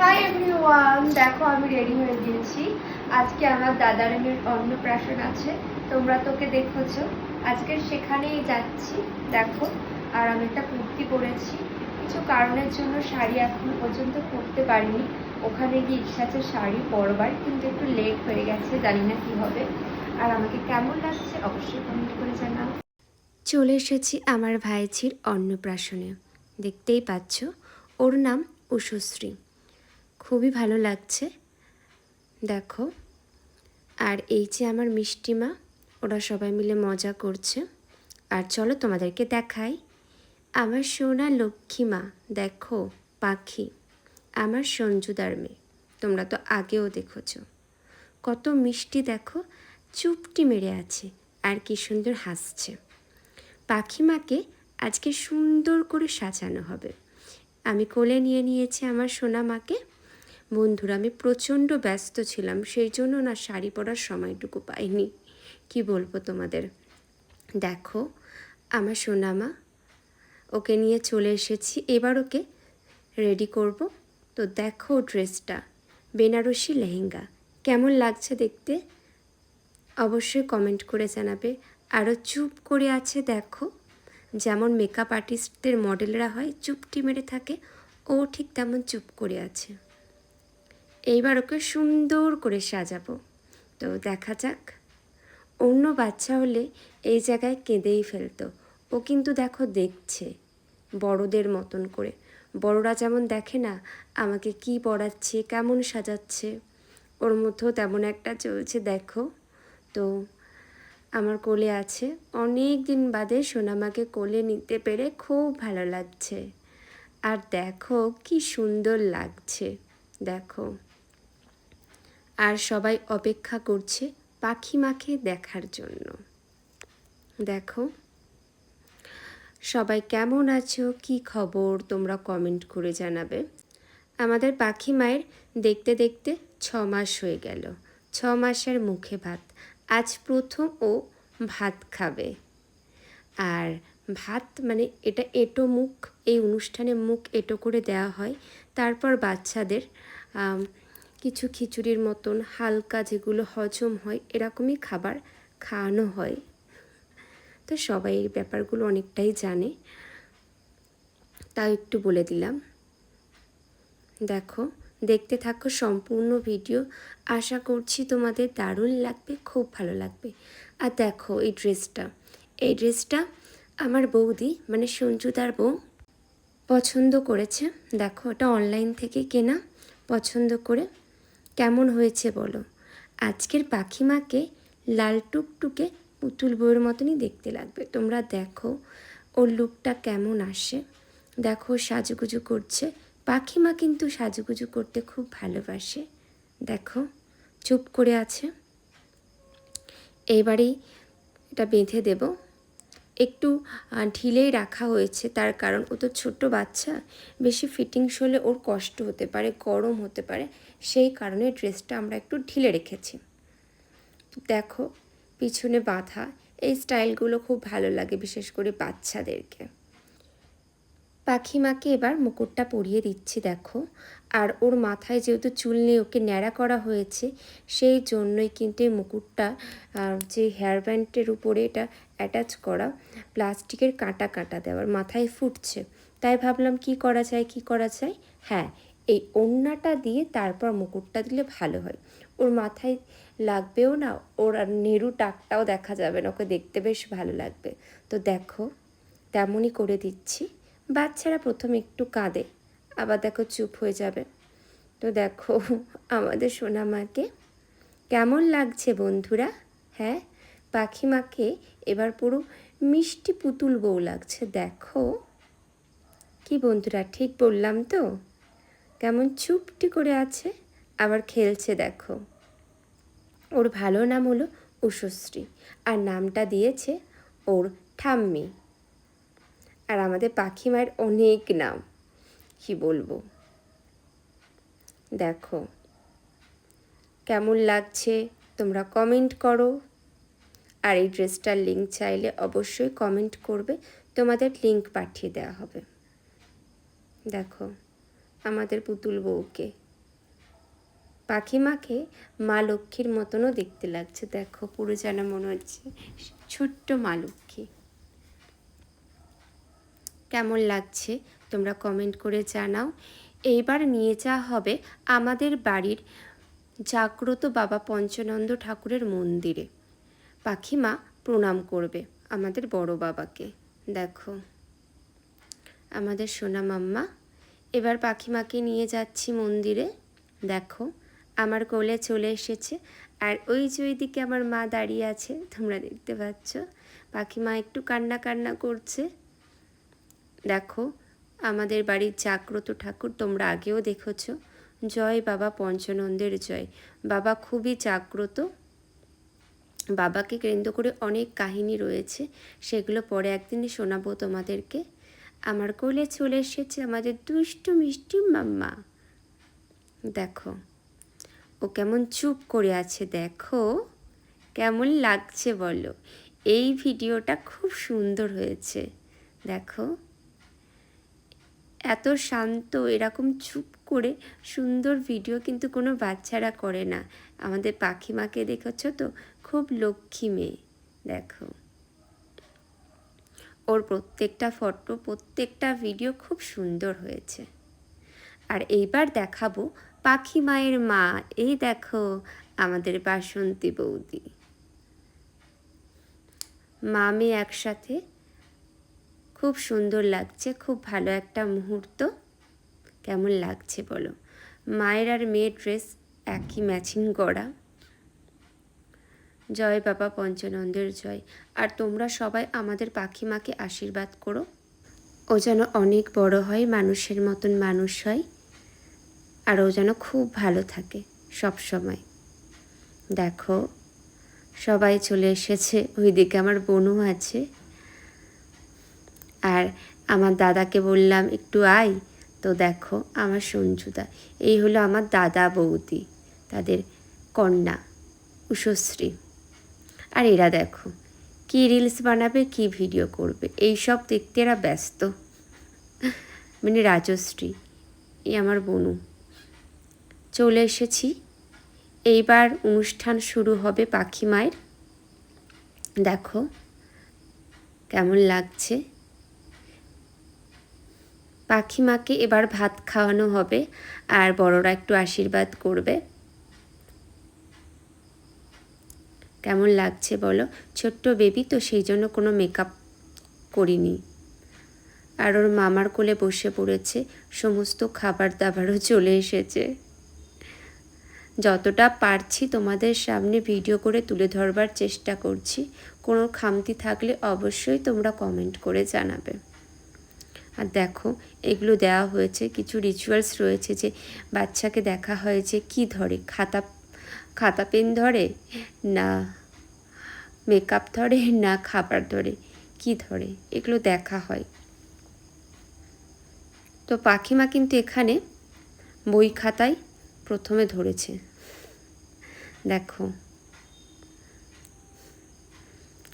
Hi everyone, দেখো আমি ready হয়ে গিয়েছি। আজকে আমার দাদার মেয়ের অন্নপ্রাশন আছে, তোমরা তোকে দেখেছ। আজকে সেখানেই যাচ্ছি, দেখো। আর আমি একটা কুর্তি পরেছি। কিছু কারণের জন্য শাড়ি এখন পর্যন্ত পরতে পারিনি। ওখানে গিয়ে ইচ্ছা আছে শাড়ি পরবার, কিন্তু একটু লেট হয়ে গেছে, জানি না কি হবে। আর আমাকে কেমন লাগছে অবশ্যই কমেন্ট করে জানাও। চলে এসেছি আমার ভাইঝির অন্নপ্রাশনে। দেখতেই পাচ্ছ, ওর নাম উষশ্রী। খুবই ভালো লাগছে। দেখো, আর এই যে আমার মিষ্টিমা ওরা সবাই মিলে মজা করছে। আর চলো তোমাদেরকে দেখাই। আমার সোনা লক্ষ্মীমা দেখো, পাখি। আমার সঞ্জুদার মেয়ে, তোমরা তো আগেও দেখেছ। কত মিষ্টি দেখো, চুপটি মেরে আছে, আর কি সুন্দর হাসছে। পাখিমাকে আজকে সুন্দর করে সাজানো হবে। আমি কোলে নিয়ে নিয়েছি আমার সোনা মাকে। বন্ধুরা, আমি প্রচণ্ড ব্যস্ত ছিলাম, সেই জন্য না শাড়ি পরার সময়টুকু পাইনি। কি বলব তোমাদের? দেখো, আমার সোনা মা ওকে নিয়ে চলে এসেছি। এবার ওকে রেডি করব। তো দেখো ড্রেসটা, বেনারসি লেহেঙ্গা। কেমন লাগছে দেখতে? অবশ্যই কমেন্ট করে জানাবে। আরও চুপ করে আছে, দেখো। যেমন মেকআপ আর্টিস্টদের মডেলরা হয়, চুপটি মেরে থাকে, ও ঠিক তেমন চুপ করে আছে। এইবার ওকে সুন্দর করে সাজাবো। তো দেখা যাক। অন্য বাচ্চা হলে এই জায়গায় কেঁদেই ফেলতো। ও কিন্তু দেখো দেখছে, বড়দের মতন করে। বড়রা যেমন দেখে না, আমাকে কি পড়াচ্ছে, কেমন সাজাচ্ছে, ওর মধ্যেও তেমন একটা চলছে, দেখো। তো আমার কোলে আছে। অনেক দিন বাদে সোনামাকে কোলে নিতে পেরে খুব ভালো লাগছে। আর দেখো কি সুন্দর লাগছে, দেখো। আর সবাই অপেক্ষা করছে পাখি মাকে দেখার জন্য। দেখো, সবাই কেমন আছো? কি খবর? তোমরা কমেন্ট করে জানাবে। আমাদের পাখি মায়ের দেখতে দেখতে ছ মাস হয়ে গেল। ছ মাসের মুখে ভাত। আজ প্রথম ও ভাত খাবে। আর ভাত মানে এটা এটো মুখ। এই অনুষ্ঠানে মুখ এটো করে দেওয়া হয়। তারপর বাচ্চাদের কিছু খিচুড়ির মতন হালকা যেগুলো হজম হয়, এরকমই খাবার খাওয়ানো হয়। তো সবাই এই ব্যাপারগুলো অনেকটাই জানে। তাও একটু বলে দিলাম। দেখো, দেখতে থাকো সম্পূর্ণ ভিডিও। আশা করছি তোমাদের দারুণ লাগবে, খুব ভালো লাগবে। আর দেখো এই ড্রেসটা। এই ড্রেসটা আমার বৌদি মানে সঞ্জুদার বউ, পছন্দ করেছে। দেখো, এটা অনলাইন থেকে কেনা, পছন্দ করে কেমন হয়েছে বলো? আজকের পাখিমাকে লাল টুকটুকে পুতুল বইয়ের মতনই দেখতে লাগবে। তোমরা দেখো ওর লুকটা কেমন আসে। দেখো সাজুগুজু করছে। পাখিমা কিন্তু সাজুগুজু করতে খুব ভালোবাসে। দেখো, চুপ করে আছে। এইবারেই এটা বেঁধে দেব। একটু ঢিলেই রাখা হয়েছে। তার কারণ ও তো ছোট্ট বাচ্চা। বেশি ফিটিংস হলে ওর কষ্ট হতে পারে, গরম হতে পারে। সেই কারণে ড্রেসটা আমরা একটু ঢিলে রেখেছি। দেখো, পিছনে বাঁধা। এই স্টাইলগুলো খুব ভালো লাগে, বিশেষ করে বাচ্চাদেরকে। পাখিমাকে এবার মুকুটটা পরিয়ে দিচ্ছি, দেখো। আর ওর মাথায় যেহেতু চুল নিয়ে ওকে ন্যাড়া করা হয়েছে, সেই জন্যই কিন্তু এই মুকুটটা যে হেয়ার ব্যান্ডের উপরে এটা অ্যাটাচ করা, প্লাস্টিকের কাঁটা কাঁটা দেওয়ার মাথায় ফুটছে। তাই ভাবলাম কি করা যায়, কি করা যায়? হ্যাঁ এই ওড়নাটা দিয়ে তারপর মুকুটটা দিলে ভালো হয়। ওর মাথায় লাগবেও না, ওর আর নেরু টাকটাও দেখা যাবে না, ওকে দেখতে বেশ ভালো লাগবে। তো দেখো, তেমনই করে দিচ্ছি। বাচ্চারা প্রথমে একটু কাঁদে, আবার দেখো চুপ হয়ে যাবে। তো দেখো, আমাদের সোনামাকে কেমন লাগছে বন্ধুরা হ্যাঁ? পাখিমাকে এবার পুরো মিষ্টি পুতুল বউ লাগছে, দেখো। কি বন্ধুরা, ঠিক বললাম তো? কেমন চুপটি করে আছে, আবার খেলছে, দেখো। ওর ভালো নাম হলো উষশ্রী, আর নামটা দিয়েছে ওর ঠাম্মি। আর আমাদের পাখি মায়ের অনেক নাম। কি বলব? দেখো, কেমন লাগছে তোমরা কমেন্ট করো। আর এই ড্রেসটার লিঙ্ক চাইলে অবশ্যই কমেন্ট করবে। তোমাদের লিঙ্ক পাঠিয়ে দেওয়া হবে। দেখো, আমাদের পুতুল বউকে। পাখিমাকে মা লক্ষ্মীর মতনও দেখতে লাগছে। দেখো, পুরো যেন মনে হচ্ছে ছোট্ট মা লক্ষ্মী। কেমন লাগছে তোমরা কমেন্ট করে জানাও। এইবার নিয়ে যাওয়া হবে আমাদের বাড়ির জাগ্রত বাবা পঞ্চানন্দ ঠাকুরের মন্দিরে। পাখিমা প্রণাম করবে আমাদের বড় বাবাকে। দেখো, আমাদের সোনা মাম্মা, এবার পাখিমাকে নিয়ে যাচ্ছি মন্দিরে। দেখো, আমার কোলে চলে এসেছে। আর ওই যে ওইদিকে আমার মা দাঁড়িয়ে আছে, তোমরা দেখতে পাচ্ছ। পাখিমা একটু কান্না কান্না করছে। দেখো, আমাদের বাড়ির জাগ্রত ঠাকুর তোমরা আগেও দেখেছ। জয় বাবা পঞ্চানন্দের জয়। বাবা খুবই জাগ্রত। বাবাকে কেন্দ্র করে অনেক কাহিনী রয়েছে, সেগুলো পরে একদিনে শোনাবো তোমাদেরকে। আমার কোলে চলে এসেছে আমাদের দুষ্টু মিষ্টি মাম্মা। দেখো, ও কেমন চুপ করে আছে, দেখো। কেমন লাগছে বলো। এই ভিডিওটা খুব সুন্দর হয়েছে। দেখো এত শান্ত, এরকম চুপ করে সুন্দর ভিডিও কিন্তু কোনো বাচ্চারা করে না। আমাদের পাখিমাকে দেখেছ তো? খুব লক্ষ্মী মেয়ে, দেখো। ওর প্রত্যেকটা ফটো প্রত্যেকটা ভিডিও খুব সুন্দর হয়েছে। আর এইবার দেখাবো পাখি মায়ের মা। এই দেখো, আমাদের বাসন্তী বৌদি। মা মেয়ে একসাথে খুব সুন্দর লাগছে, খুব ভালো একটা মুহূর্ত। কেমন লাগছে বলো? মায়ের আর মেয়ের ড্রেস একই ম্যাচিং করা জয় বাবা পঞ্চানন্দের জয়। আর তোমরা সবাই আমাদের পাখিমাকে আশীর্বাদ করো। ও যেন অনেক বড় হয়, মানুষের মতন মানুষ হয়। আর ও যেন খুব ভালো থাকে সব সময়। দেখো, সবাই চলে এসেছে। ওইদিকে আমার বোনও আছে। আর আমার দাদাকে বললাম, একটু আয়, তো দেখো আমার সঞ্জুদা। এই হলো আমার দাদা বৌদি, তাদের কন্যা উষশ্রী আর এরা দেখো, কি রিলস বানাবে, কি ভিডিও করবে এই সব দেখতে এরা ব্যস্ত। মানে রাজশ্রী, এই আমার বনু। চলে এসেছি। এইবার অনুষ্ঠান শুরু হবে পাখি মায়ের দেখো, কেমন লাগছে। পাখি মাকে এবার ভাত খাওয়ানো হবে আর বড়রা একটু আশীর্বাদ করবে। কেমন লাগছে বলো? ছোট্ট বেবি তো সেই জন্য কোনো মেকআপ করিনি। আর ওর মামার কোলে বসে পড়েছে, সমস্ত খাবার দাবারও চলে এসেছে। যতটা পারছি তোমাদের সামনে ভিডিও করে তুলে ধরবার চেষ্টা করছি। কোনো খামতি থাকলে অবশ্যই তোমরা কমেন্ট করে জানাবে। আর দেখো, এগুলো দেওয়া হয়েছে। কিছু রিচুয়ালস রয়েছে যে বাচ্চাকে দেখা হয় যে কী ধরে? খাতা খাতা পেন ধরে? না মেকআপ ধরে? না খাবার ধরে? কি ধরে? এগুলো দেখা হয়। তো পাখিমা কিন্তু এখানে বই খাতায় প্রথমে ধরেছে। দেখো।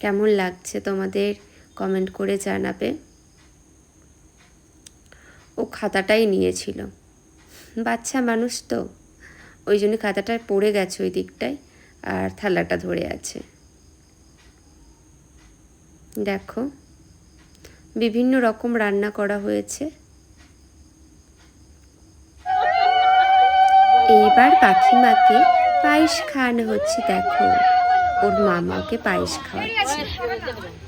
কেমন লাগছে তোমাদের? কমেন্ট করে জানাবে। ও খাতাটাই নিয়েছিল। বাচ্চা মানুষ তো। ওই জন্য খাতাটা পড়ে গেছে ওই দিকটায় আর থালাটা ধরে আছে। দেখো, বিভিন্ন রকম রান্না করা হয়েছে। এইবার পাখিমাকে পায়েস খাওয়ানো হচ্ছে, দেখো। ওর মামাকে পায়েস খাওয়াচ্ছে।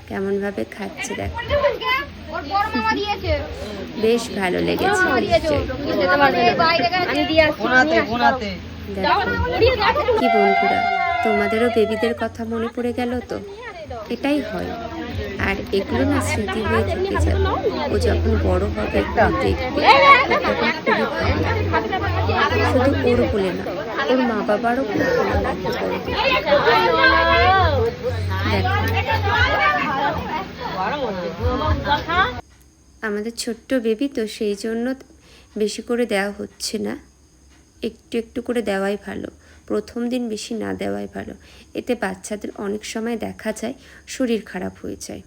কেমন ভাবে খাচ্ছে, দেখো। বেশ ভালো লেগেছে কি বন্ধুরা তোমাদেরও বেবিদের কথা মনে পড়ে গেল তো এটাই হয় আর এগুলো না স্মৃতি হয়ে থেকে যাবে ও যখন বড় হবে দেখবে তখন খুবই ভালো শুধু ওর বলে না ওর মা বাবারও খুব ভালো লাগবে দেখো আমাদের ছোট্ট বেবি তো সেই জন্য বেশি করে দেওয়া হচ্ছে না। একটু একটু করে দেওয়াই ভালো। প্রথম দিন বেশি না দেওয়াই ভালো। এতে বাচ্চাদের অনেক সময় দেখা যায়, শরীর খারাপ হয়ে যায়।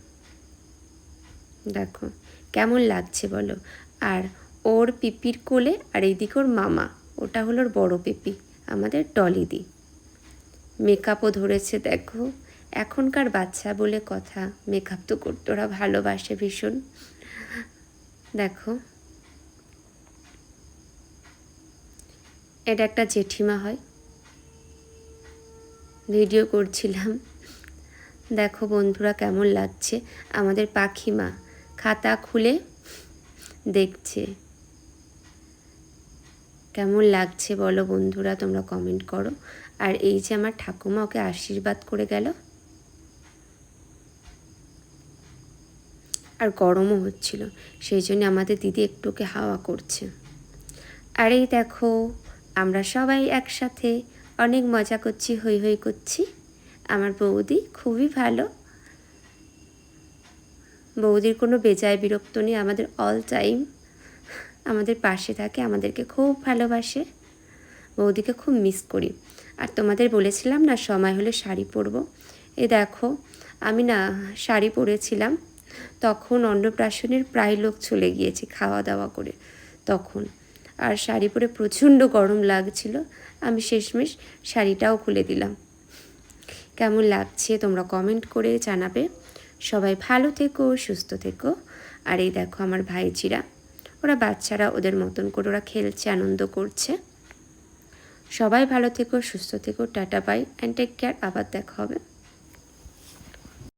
দেখো, কেমন লাগছে বলো? আর ওর পিপির কোলে আর এইদিকে ওর মামা, ওটা হলো ওর বড় পিপি, আমাদের টলিদি। মেকআপও ধরেছে, দেখো। এখনকার বাচ্চা বলে কথা। মেকআপ তো করতে, ওরা ভালোবাসে ভীষণ। দেখো। এটা একটা জেঠিমা হয়। ভিডিও করছিলাম। দেখো বন্ধুরা কেমন লাগছে। আমাদের পাখিমা খাতা খুলে দেখছে। কেমন লাগছে বলো বন্ধুরা, তোমরা কমেন্ট করো। আর এই যে আমার ঠাকুমা ওকে আশীর্বাদ করে গেল। আর গরমও হচ্ছিল। সেই জন্য আমাদের দিদি একটু ওকে হাওয়া করছে। আর এই দেখো, আমরা সবাই একসাথে অনেক মজা করছি হই হই করছি। আমার বৌদি খুবই ভালো। বৌদির কোনো বেজায় বিরক্ত নেই, আমাদের অল টাইম আমাদের পাশে থাকে, আমাদেরকে খুব ভালোবাসে। বৌদিকে খুব মিস করি। আর তোমাদের বলেছিলাম না, সময় হলে শাড়ি পরবো। এ দেখো, আমি না শাড়ি পরেছিলাম। তখন অন্নপ্রাশনের প্রায় লোক চলে গিয়েছে খাওয়া দাওয়া করে। তখন। আর শাড়ি পরে প্রচণ্ড গরম লাগছিল। আমি শেষমেশ শাড়িটাও খুলে দিলাম। কেমন লাগছে তোমরা কমেন্ট করে জানাবে। সবাই ভালো থেকো, সুস্থ থেকো। আর এই দেখো আমার ভাইজিরা। ওরা বাচ্চারা, ওদের মতন করে ওরা খেলছে, আনন্দ করছে। সবাই ভালো থেকো, সুস্থ থেকো, tata bye and take care আবার দেখা হবে।